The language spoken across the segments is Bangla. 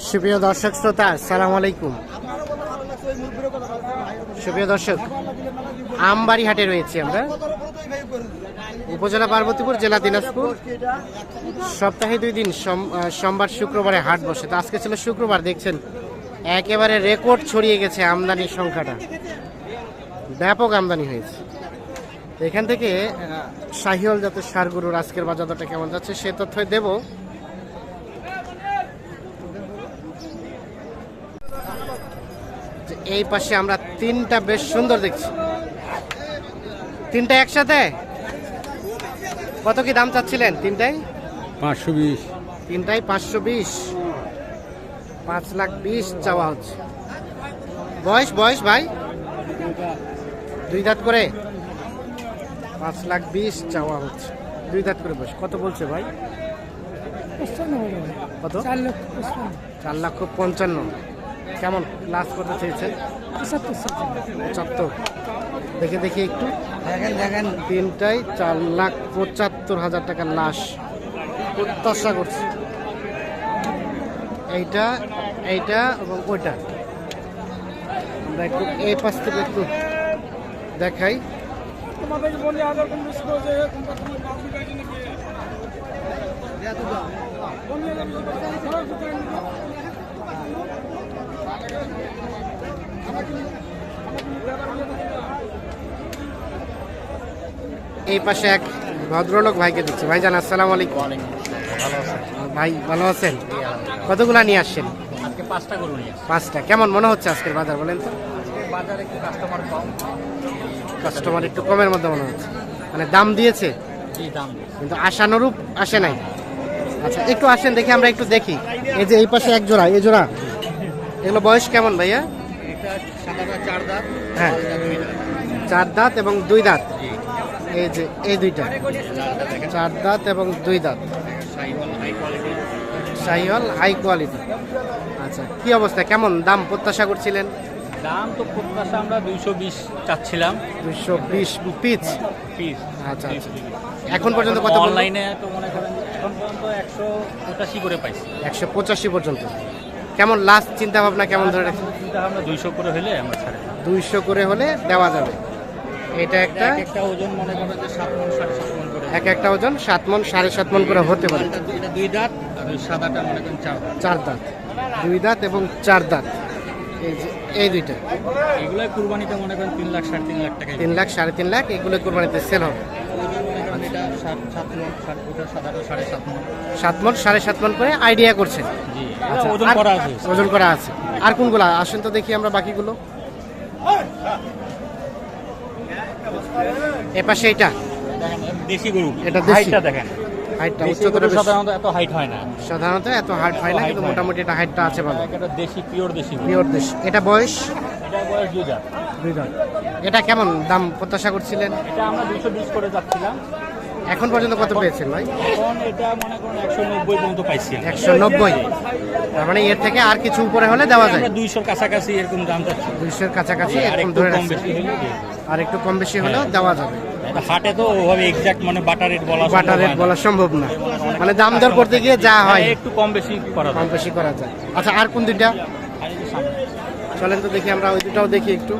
সুপ্রিয় দর্শক শ্রোতা সালাম আলাইকুম। সুপ্রিয় দর্শক আমবাড়ি হাটে রয়েছি আমরা। উপজেলা পার্বতীপুর, জেলা দিনাজপুর। সপ্তাহে দুই দিন সোম- সোমবার, শুক্রবারে হাট বসে। তো আজকে ছিল শুক্রবার, দেখছেন, একেবারে রেকর্ড ছড়িয়ে গেছে আমদানির সংখ্যাটা। ব্যাপক আমদানি হয়েছে। এখান থেকে শাহিওল জাতের সারগুরুর আজকের বাজারটা কেমন যাচ্ছে, সে তথ্য দেব। এই পাশে আমরা তিনটা বেশ সুন্দর দেখছি। তিনটা একসাথে? কত কি দাম চাচ্ছিলেন তিনটাই পাঁচশো বিশ। তিনটাই পাঁচশো বিশ। পাঁচ লাখ বিশ চাওয়া হচ্ছে। বয়স বয়স ভাই? দুই দাঁত করে। পাঁচ লাখ বিশ চাওয়া হচ্ছে। দুই দাঁত করে বয়স। কত বলছে ভাই? কত? চার লক্ষ পঞ্চান্ন। কেমন ক্লাস করতে চেয়েছেন? পঁচাত্তর দেখে দেখি একটু। দেখেন দেখেন। তিনটাই চার লাখ পঁচাত্তর হাজার টাকার লাশ প্রত্যাশা করছি। এইটা এইটা এবং ওইটা। আমরা একটু এই পাশ থেকে একটু দেখাই। এই পাশে এক ভদ্রলোক ভাইকে দিচ্ছি ভাই জান আসসালামু আলাইকুম। ভাই ভালো আছেন? কতগুলা নিয়ে আসছেন? আজকে পাঁচটা গরু নিয়ে পাঁচটা। কেমন মনে হচ্ছে আজকের বাজার বলেন তো? বাজারে একটু কাস্টমার কম। কাস্টমার একটু কমের মধ্যে মনে হচ্ছে। মানে দাম দিয়েছে? কি দাম দিয়েছে। কিন্তু আশানুরূপ আসে নাই। আচ্ছা একটু আসেন দেখি আমরা একটু দেখি। এই যে এই পাশে এক জোড়া এই জোড়া। এগুলো বয়স কেমন ভাইয়া? হ্যাঁ। চার দাঁত এবং দুই দাঁত? এই যে এই দুইটা। চার দাঁত এবং দুই দাঁত। Sahiwal high quality. Sahiwal high quality. আচ্ছা কি অবস্থা? কেমন? দাম প্রত্যাশা করছিলেন? দাম তো প্রত্যাশা আমরা দুইশো বিশ চাচ্ছিলাম। দুশো বিশ পিস? পিস। আচ্ছা আচ্ছা। এখন পর্যন্ত কত? অনলাইনে তো মনে করেন এখন পর্যন্ত একশো পঁচাশি করে পাইছি। একশো পঁচাশি পর্যন্ত। কেমন লাস্ট চিন্তা ভাবনা কেমন ধরে রাখছেন? চিন্তা আমরা দুইশো করে হলে আমরা ছাড়ে। দুইশো করে হলে দেওয়া যাবে। এটা একটা একটা ওজন মনে করেন যে সাত মন সাড়ে সাত মন করে। এক একটা ওজন সাত মন সাড়ে সাত মন করে হতে পারে। এটা দুই- দাঁত আর ওই সাদাটা মনে করেন চার দাঁত। চার দাঁত। দুই দাঁত এবং চার দাঁত। এই যে এই দুইটা। এগুলো কুরবানিতে মনে করেন তিন লাখ সাড়ে তিন লাখ টাকা তিন লাখ সাড়ে তিন লাখ এগুলো কোরবানিতে সেল হবে। মনে সাত মন সাড়ে সাত মন করে আইডিয়া করছেন। ওজন করা আছে। ওজন করা আছে। আর কোনগুলো? আসেন তো দেখি আমরা বাকিগুলো। এ পাশে এটা। দেশি গরু। এটা দেশি। দেখেন। হাইটটা উচ্চতর সাধারণত এত হাইট হয় না। সাধারণত এত হয় না কিন্তু মোটামুটি এটা হাইটটা আছে ভালো। এটা দেশি পিওর দেশি পিওর দেশ। এটা বয়স? এটা বয়স দুই দাঁত দুই দাঁত এটা কেমন দাম প্রত্যাশা করছিলেন? এটা আমরা দুশো বিশ করে যাচ্ছিলাম। এখন পর্যন্ত কত পেয়েছেন ভাই? এখন এটা মনে করেন একশো নব্বই পর্যন্ত পাইছি একশো নব্বই। তার মানে এর থেকে আর কিছু উপরে হলে দেওয়া যায়? দুইশোর কাছাকাছি এরকম দাম চাচ্ছি দুইশোর কাছাকাছি আর এরকম একটু ধরে কম রাখছি। বেশি হলে দিয়ে আর একটু কম বেশি হলেও দেওয়া যাবে। হাটে তো ওভাবে এক্সাক্ট মানে বাটার রেট বলা বাটার রেট বলা সম্ভব না। মানে দাম দর করতে গিয়ে যা হয়। হ্যাঁ, একটু কম বেশি করা কম বেশি করা যায়। আচ্ছা আর কোন দুইটা। চলেন তো দেখি আমরা ওই দুটাও দেখি একটু।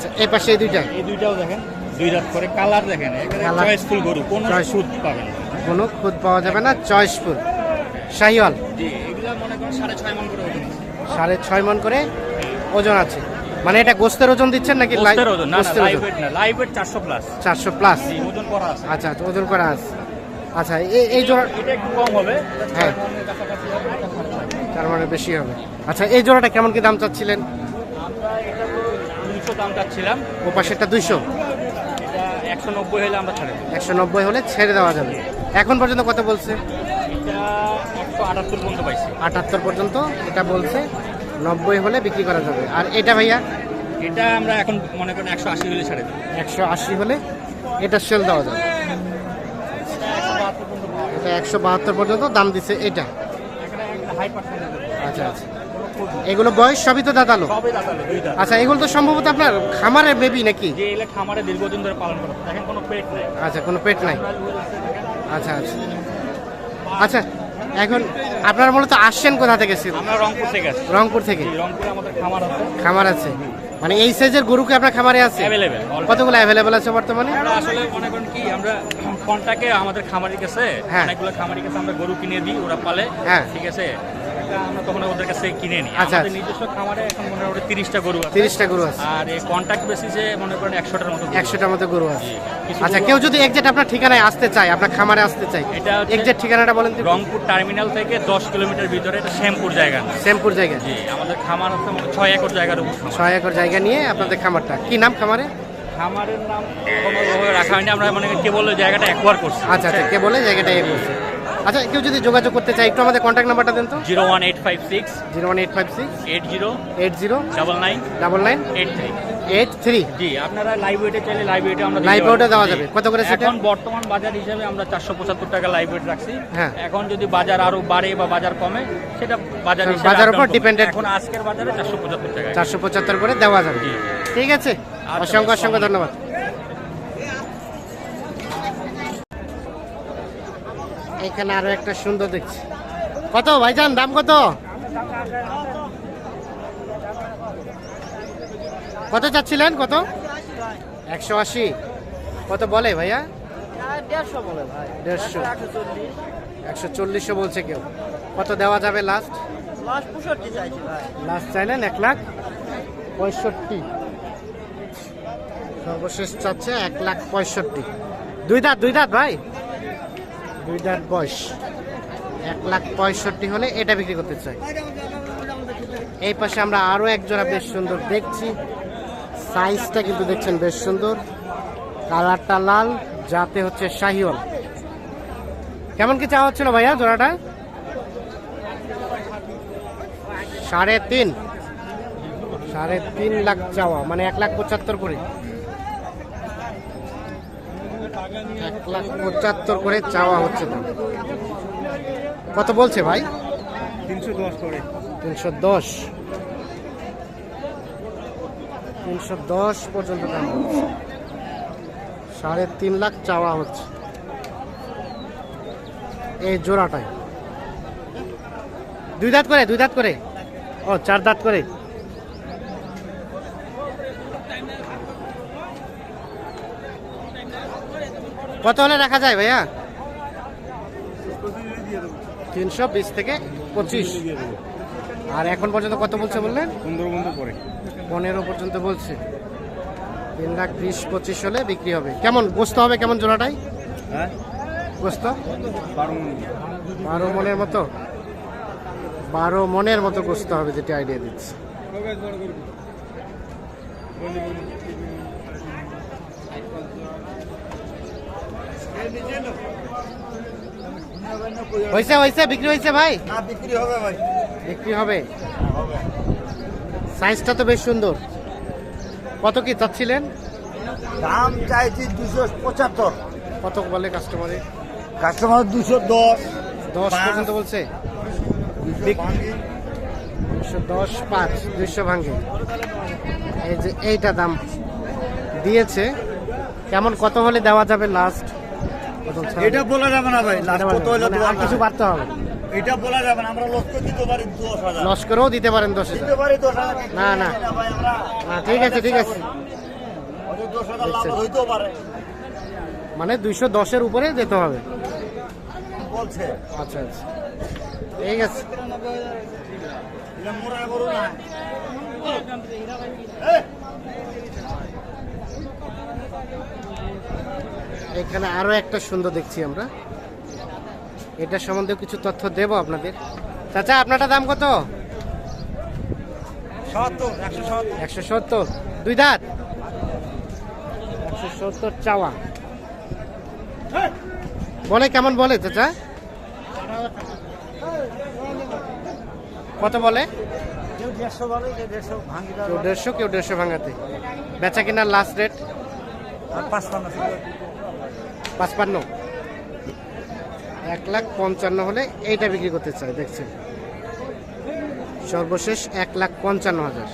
আচ্ছা এই পাশে এই দুইটা? এই দুইটাও দেখেন দুই রাত করে কালার দেখেন এখানে। চয়েসফুল গরু কোনো সুদ পাবেন কোনো খুদ পাওয়া যাবে না চয়েসফুল শাহিওয়াল? জি এগুলা মনে করেন সাড়ে ছয় মন করে ওজন সাড়ে ছয় মন করে ওজন আছে। মানে এটা গোস্তের ওজন দিচ্ছেন নাকি লাই- গোস্তের ওজন না না লাইভ ওয়েট না লাইভ ওয়েট চারশো প্লাস চারশো প্লাস জি ওজন করা আছে। আচ্ছা আচ্ছা ওজন করা আছে। আচ্ছা এই এই জোড়া এটা একটু কম হবে হ্যাঁ। তার মানে বেশি হবে। আচ্ছা এই জোড়াটা কেমন কি দাম চাচ্ছিলেন? দাম চাচ্ছিলাম ও পাশেরটা দুইশো। একশো নব্বই হলে আমরা ছাড়ে একশো নব্বই হলে ছেড়ে দেওয়া যাবে। এখন পর্যন্ত কত বলছে? আটাত্তর পর্যন্ত পাইছি। আটাত্তর পর্যন্ত এটা বলছে নব্বই হলে বিক্রি করা যাবে। আর এটা ভাইয়া? এটা আমরা এখন মনে করেন একশো আশি হলে ছাড়ে দেবো। একশো আশি হলে এটা সেল দেওয়া যাবে। এটা একশো বাহাত্তর পর্যন্ত দাম দিচ্ছে এটা। আচ্ছা আচ্ছা। এগুলো বয়স সবই তো দাঁতালো সবই দাঁতালো দুইটা। আচ্ছা এগুলো তো সম্ভবত আপনার খামারের বেবি নাকি? যে এগুলো খামারে দীর্ঘদিন ধরে পালন করা। দেখেন কোনো পেট নেই। আচ্ছা কোনো পেট নাই। আচ্ছা আচ্ছা। আচ্ছা এখন আপনারা মূলত আসছেন কোথা থেকে ছিল? আমরা রংপুর থেকে আসছি। রংপুর থেকে? রংপুরে আমাদের খামার আছে। খামার আছে। মানে এই সাইজের গরু কি আপনার খামারে আছে? অ্যাভেলেবেল কতগুলো অ্যাভেলেবেল আছে বর্তমানে? আমরা আসলে মনে করেন কি আমরা কন্টাকে আমাদের খামারি কাছে হ্যাঁ। অনেকগুলো খামারি কাছে আমরা গরু কিনে দিই ওরা পালে। হ্যাঁ। ঠিক আছে? আমরা তখন ওদের কাছে কিনে নিই। আচ্ছা, আমাদের আচ্ছা। নিজস্ব খামারে এখন মনে হয় তিরিশটা গরু আছে। তিরিশটা গরু আছে। আর এই কন্ট্যাক্ট বেসিসে মনে করেন একশোটার মতো একশোটার মতো গরু আছে। আচ্ছা কেউ যদি একজেট আপনার ঠিকানায় আসতে চায় আপনার খামারে আসতে চায় এটা হচ্ছে- একজেট ঠিকানাটা বলেন রংপুর টার্মিনাল থেকে দশ কিলোমিটার ভিতরে এটা শ্যামপুর জায়গা। শ্যামপুর জায়গায় জি আমাদের খামার মানে ছয় একর জায়গার উপর ছয় একর জায়গা নিয়ে আপনাদের খামারটা। কি নাম খামারে? খামারের নাম কোনোভাবে রাখা হয়নি আমরা মানে কেবল জায়গাটা একবার করছি। আচ্ছা আচ্ছা কে বলে জায়গাটা এ করছে। আচ্ছা কেউ যদি যোগাযোগ করতে চায় একটু আমাদের কন্ট্যাক্ট নাম্বারটা দেন তো। Zero one eight five six. Zero one eight five six. Eight zero. Eight zero. Double nine. Double nine. Eight three. Eight three. জি আপনারা লাইভ ওয়েটে চাইলে লাইভ ওয়েটে আমরা Live দিতে weight ও পারব। দেওয়া যাবে। কত করে সেটা? এখন বর্তমান বাজার হিসেবে আমরা চারশো পঁচাত্তর টাকা লাইভ ওয়েট রাখছি। হ্যাঁ। এখন যদি বাজার আরও বাড়ে বা বাজার কমে সেটা বাজার হ্যাঁ, বাজার উপর dependent। এখন আজকের বাজারে চারশো পঁচাত্তর টাকা চারশো পঁচাত্তর করে দেওয়া যাবে। ঠিক আছে? আচ্ছা, অসংখ্য অসংখ্য ধন্যবাদ। এখানে আরও একটা সুন্দর দেখছি। কত ভাইজান, দাম কত? কত চাচ্ছিলেন, কত? একশো আশি। কত বলে ভাইয়া? দেড়শো। একশো চল্লিশ একশো চল্লিশশো বলছে কেউ। কত দেওয়া যাবে লাস্ট লাস্ট চাইলেন এক লাখ পঁয়ষট্টি। সর্বশেষ চাচ্ছে এক লাখ পঁয়ষট্টি। দুই দাঁত দুই দাঁত ভাই? দুই দাঁত বয়স এক লাখ পঁয়ষট্টি হলে এটা বিক্রি করতে চাই। এই পাশে আমরা আরও একজোড়া বেশ সুন্দর দেখছি। সাইজটা কিন্তু দেখছেন বেশ সুন্দর। কালারটা লাল, যাতে হচ্ছে শাহিওয়াল। কেমন কি চাওয়া হচ্ছিল ভাইয়া জোড়াটা? সাড়ে তিন। সাড়ে তিন লাখ চাওয়া মানে এক লাখ পঁচাত্তর করে। এক লাখ পঁচাত্তর করে চাওয়া হচ্ছে দাম কত বলছে ভাই? তিনশো দশ করে। তিনশো দশ। তিনশো দশ পর্যন্ত দাম হচ্ছে। সাড়ে তিন লাখ চাওয়া হচ্ছে। এই জোড়াটাই। দুই দাঁত করে দুই দাঁত করে। ও চার দাঁত করে। কত হলে রাখা যায় ভাইয়া? তিনশো বিশ থেকে পঁচিশ। আর এখন পর্যন্ত কত বলছে বললেন? পনেরো বন্ধু পরে। পনেরো পর্যন্ত বলছে। তিন লাখ বিশ পঁচিশ হলে বিক্রি হবে। কেমন? গোস্ত হবে কেমন জোড়াটাই? হ্যাঁ? গোস্ত? বারো বারো মনের মতো? বারো মনের মতো গোস্ত হবে যেটি আইডিয়া দিচ্ছে। হয়েছে হয়েছে বিক্রি হয়েছে ভাই? বিক্রি হবে ভাই। বিক্রি হবে? সাইজটা তো বেশ সুন্দর। কত কি চাচ্ছিলেন? দাম চাইছি দুশো পঁচাত্তর। কত বলে কাস্টমারে কাস্টমার দুশো দশ। দশ পর্যন্ত বলছে? দুশো দশ পাঁচ দুশো ভাঙ্গে এই যে এইটা দাম দিয়েছে। কেমন কত হলে দেওয়া যাবে লাস্ট এটা বলা যাবে না ভাই লাস্ট কত হলে মানে আর কিছু বাড়তে হবে। এটা বলা যাবে না আমরা লক্ষ্য দিতে পারি দশ হাজার। লস্করেও দিতে পারেন দশ হাজার। দিতে পারি দশ হাজার না, না। না, ঠিক আছে ঠিক আছে। দশ হাজার লাভ দেখছেন। হইতেও পারে। মানে দুইশো দশের উপরে যেতে হবে। বলছে। আচ্ছা আচ্ছা। ঠিক আছে। এটা মোরা করো না। এখানে আরও একটা সুন্দর দেখছি আমরা। এটা সম্বন্ধে কিছু তথ্য দেব আপনাদের। চাচা আপনারটা দাম কত? একশো সত্তর। দুই দাঁত? একশো সত্তর চাওয়া। বলে কেমন বলে চাচা? কত বলে? কেউ দেড়শো কেউ দেড়শো ভাঙাতে। বেচা কিনার লাস্ট রেট পাঁচপান্ন। এক লাখ পঞ্চান্ন হলে এইটা বিক্রি করতে চাই, দেখছেন? সর্বশেষ এক লাখ পঞ্চান্ন হাজার।